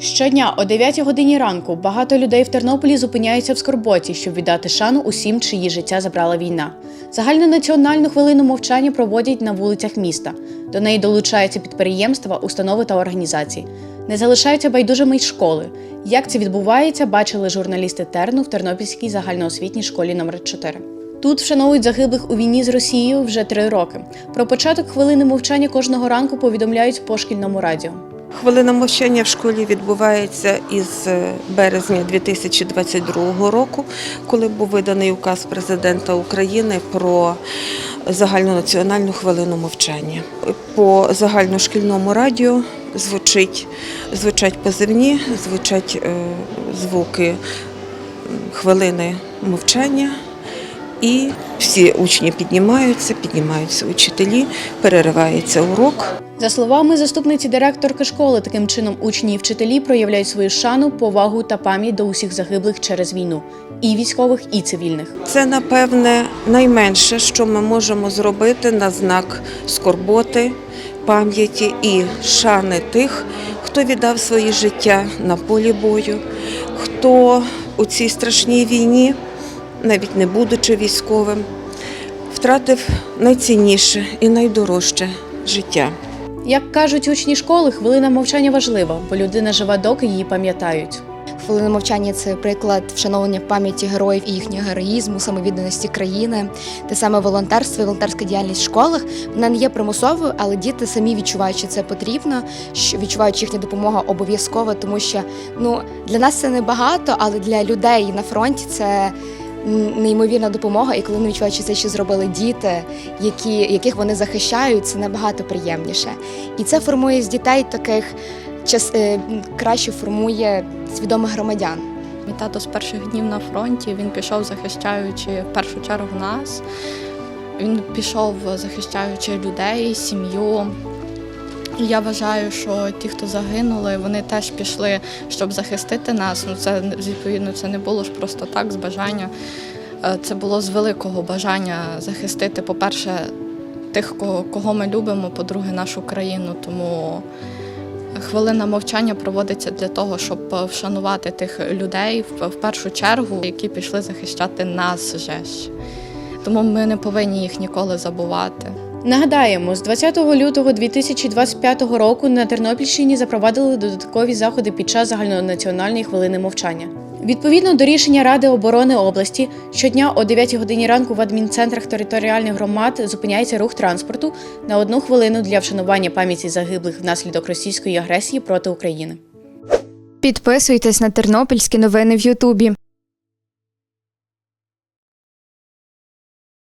Щодня о 9 годині ранку багато людей в Тернополі зупиняються в скорботі, щоб віддати шану усім, чиї життя забрала війна. Загальнонаціональну хвилину мовчання проводять на вулицях міста. До неї долучаються підприємства, установи та організації. Не залишаються байдужими й школи. Як це відбувається, бачили журналісти Терну в Тернопільській загальноосвітній школі номер 4 Тут вшановують загиблих у війні з Росією вже три роки. Про початок хвилини мовчання кожного ранку повідомляють по шкільному радіо. Хвилина мовчання в школі відбувається із е, березня 2022 року, коли був виданий указ президента України про загальнонаціональну хвилину мовчання. По загальношкільному радіо звучить, звучать позивні, звучать е, звуки хвилини мовчання. І всі учні піднімаються, піднімаються учителі, переривається урок. За словами заступниці директорки школи, таким чином учні і вчителі проявляють свою шану, повагу та пам'ять до усіх загиблих через війну і військових, і цивільних. Це, напевне, найменше, що ми можемо зробити на знак скорботи, пам'яті і шани тих, хто віддав своє життя на полі бою, хто у цій страшній війні, навіть не будучи військовим, втратив найцінніше і найдорожче життя. Як кажуть учні школи, хвилина мовчання важлива, бо людина жива, доки її пам'ятають. Хвилина мовчання це приклад вшановлення пам'яті героїв і їхнього героїзму, самовідданості країни. Те саме волонтерство і волонтерська діяльність в школах вона не є примусовою, але діти самі відчувають, що це потрібно, що відчувають, що їхня допомога обов'язкова, тому що ну для нас це не багато, але для людей на фронті це. Неймовірна допомога, і коли вони відчувають, що це ще зробили діти, які, яких вони захищають, це набагато приємніше. І це формує з дітей таких час е, краще формує свідомих громадян. Мій тато з перших днів на фронті він пішов захищаючи в першу чергу нас. Він пішов захищаючи людей, сім'ю. Я вважаю, що ті, хто загинули, вони теж пішли, щоб захистити нас. Ну це відповідно це не було ж просто так з бажання. Е, Це було з великого бажання захистити, по-перше, тих, кого, ми любимо, по-друге, нашу країну. Тому Хвилина мовчання проводиться для того, щоб вшанувати тих людей в першу чергу, які пішли захищати нас же ж. Тому ми не повинні їх ніколи забувати. Нагадаємо, з 20 лютого 2025 року на Тернопільщині запровадили додаткові заходи під час загальнонаціональної хвилини мовчання. Відповідно до рішення Ради оборони області, щодня о 9 годині ранку в адмінцентрах територіальних громад зупиняється рух транспорту на одну хвилину для вшанування пам'яті загиблих внаслідок російської агресії проти України. Підписуйтесь на тернопільські новини в Ютубі.